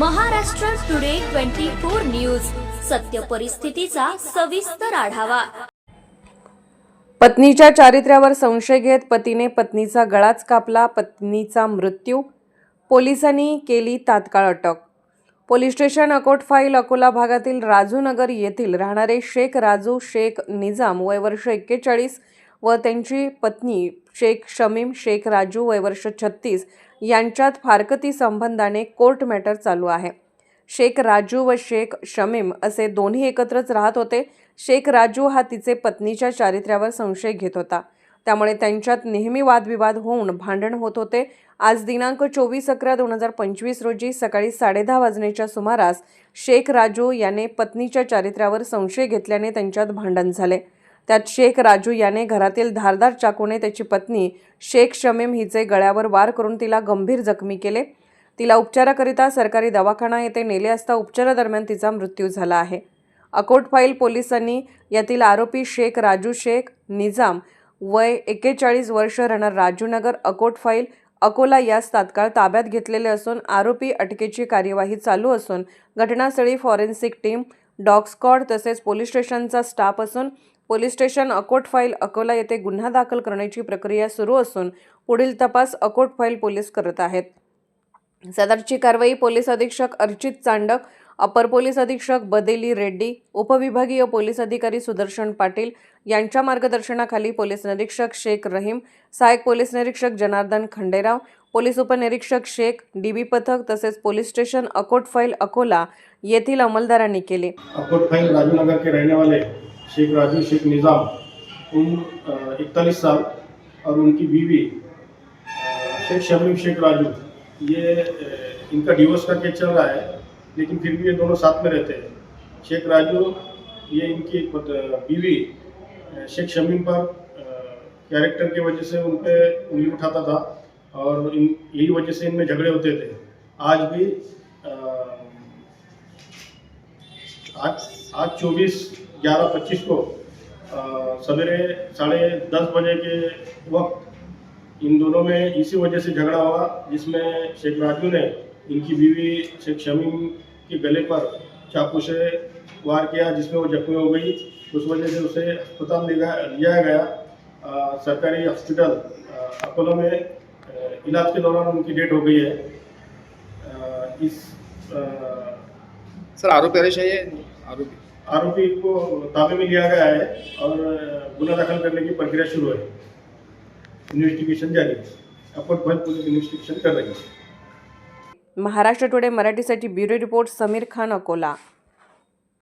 Maharashtra today twenty four news. सत्य परिस्थितीचा सविस्तर आढावा. पत्नीच्या चारित्र्यावर संशय घेत पतीने पत्नीचा गळाच कापला पत्नीचा मृत्यू पोलिसांनी केली तात्काळ अटक. Police station Akot file Akola भागातील राजूनगर येथील राहणारे शेख राजू शेख निजाम वय वर्ष एक्केचाळीस व त्यांची पत्नी शेख शमीम शेख राजू वय वर्ष छत्तीस यांच्यात फारकती संबंधाने कोर्ट मॅटर चालू आहे. शेख राजू व शेख शमीम असे दोन्ही एकत्रच राहत होते. शेख राजू हा तिचे पत्नीच्या चारित्र्यावर संशय घेत होता. त्यामुळे त्यांच्यात नेहमी वादविवाद होऊन भांडण होत होते. आज दिनांक चोवीस अकरा दोन हजार पंचवीस रोजी सकाळी साडेदहा वाजण्याच्या सुमारास शेख राजू याने पत्नीच्या चारित्र्यावर संशय घेतल्याने त्यांच्यात भांडण झाले. त्यात शेख राजू याने घरातील धारदार चाकूने त्याची पत्नी शेख शमीम हिचे गळ्यावर वार करून तिला गंभीर जखमी केले. तिला उपचाराकरिता सरकारी दवाखाना येथे नेले असता उपचारादरम्यान तिचा मृत्यू झाला आहे. अकोट फाईल पोलिसांनी यातील आरोपी शेख राजू शेख निजाम वय एक्केचाळीस वर्ष राहणार राजूनगर अकोट फाईल अकोला यास तात्काळ ताब्यात घेतलेले असून आरोपी अटकेची कार्यवाही चालू असून घटनास्थळी फॉरेन्सिक टीम डॉग स्कॉड तसेच पोलीस स्टेशनचा स्टाफ असून police station Akot file Akola येथे गुन्हा दाखल करण्याची प्रक्रिया सुरू असून पुढील तपास अकोट फाईल पोलीस करत आहेत. सदरची कारवाई पोलीस अधीक्षक अर्चित चांडक अपर पोलीस अधीक्षक बदेली रेड्डी उपविभागीय पोलीस अधिकारी सुदर्शन पाटील यांच्या मार्गदर्शनाखाली पोलीस निरीक्षक शेख रहीम सहाय्यक पोलीस निरीक्षक जनार्दन खंडेराव पोलीस उपनिरीक्षक शेख डीबी पथक तसेच police station Akot file Akola येथील अंमलदारांनी केले. अकोट फाइल राजूनगर के रहने वाले शेख राजू, शेख निज़ाम उम्र इकतालीस साल और उनकी बीवी शेख शमीम शेख राजू। ये इनका डिवोर्स का केस चल रहा है, लेकिन फिर भी ये दोनों साथ में रहते हैं। शेख राजू, ये इनकी बीवी शेख शमीम पर कैरेक्टर की वजह से उन पर उंगली उठाता था और इन, यही वजह से इनमें झगड़े होते थे। आज भी आज आज चौबीस ग्यारह पच्चीस को सवेरे साढ़े दस बजे के वक्त इन दोनों में इसी वजह से झगड़ा हुआ जिसमें शेख राजू ने इनकी बीवी शेख शमीम के गले पर चाकू से वार किया जिसमें वो जख्मी हो गई। उस वजह से उसे अस्पताल ले लिया गया सरकारी हॉस्पिटल अपोलो में इलाज के दौरान उनकी डेथ हो गई है। अ, इस अ, सर आरोपी अरेस्ट है आरोपी। आरोपी को ताबे में लिया गया है और गुना दाखिल करने की प्रक्रिया शुरू है। इन्वेस्टिगेशन जारी है। अपर भल पुलिस इन्वेस्टिगेशन कर रही है। महाराष्ट्र टुडे मराठीसाठी ब्युरो रिपोर्ट समीर खान अकोला।